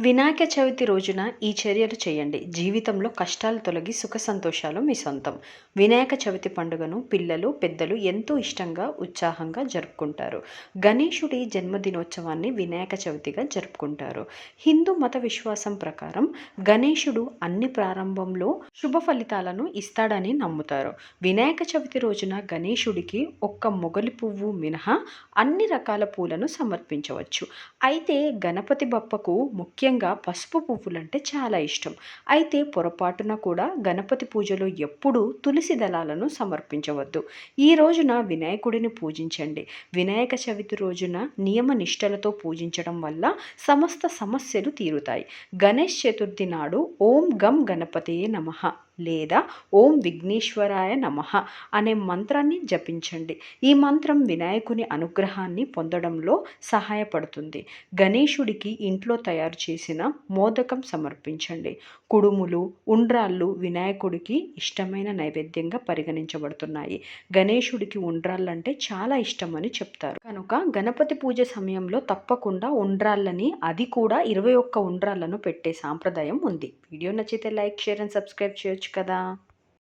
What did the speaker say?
వినాయక చవితి రోజున ఈ చర్యలు చేయండి. జీవితంలో కష్టాలు తొలగి సుఖ సంతోషాలు మీ సొంతం. వినాయక చవితి పండుగను పిల్లలు పెద్దలు ఎంతో ఇష్టంగా ఉత్సాహంగా జరుపుకుంటారు. గణేశుడి జన్మదినోత్సవాన్ని వినాయక చవితిగా జరుపుకుంటారు. హిందూ మత విశ్వాసం ప్రకారం గణేశుడు అన్ని ప్రారంభంలో శుభ ఫలితాలను ఇస్తాడని నమ్ముతారు. వినాయక చవితి రోజున గణేశుడికి ఒక్క మొగలి పువ్వు మినహా అన్ని రకాల పూలను సమర్పించవచ్చు. అయితే గణపతి బప్పకు ముఖ్య ముఖ్యంగా పసుపు పువ్వులంటే చాలా ఇష్టం. అయితే పొరపాటున కూడా గణపతి పూజలో ఎప్పుడూ తులసి దళాలను సమర్పించవద్దు. ఈ రోజున వినాయకుడిని పూజించండి. వినాయక చవితి రోజున నియమ నిష్టలతో పూజించడం వల్ల సమస్త సమస్యలు తీరుతాయి. గణేష్ చతుర్థి నాడు ఓం గం గణపతియే నమః. లేదా ఓం విఘ్నేశ్వరాయ నమః అనే మంత్రాన్ని జపించండి. ఈ మంత్రం వినాయకుని అనుగ్రహాన్ని పొందడంలో సహాయపడుతుంది. గణేశుడికి ఇంట్లో తయారు చేసిన మోదకం సమర్పించండి. కుడుములు ఉండ్రాళ్ళు వినాయకుడికి ఇష్టమైన నైవేద్యంగా పరిగణించబడుతున్నాయి. గణేశుడికి ఉండ్రాళ్ళంటే చాలా ఇష్టమని చెప్తారు. కనుక గణపతి పూజ సమయంలో తప్పకుండా ఉండ్రాళ్ళని అది కూడా ఇరవై ఒక్క ఉండ్రాళ్ళను పెట్టే సాంప్రదాయం ఉంది. వీడియో నచ్చితే లైక్ షేర్ అండ్ సబ్స్క్రైబ్ చేయొచ్చు కదా.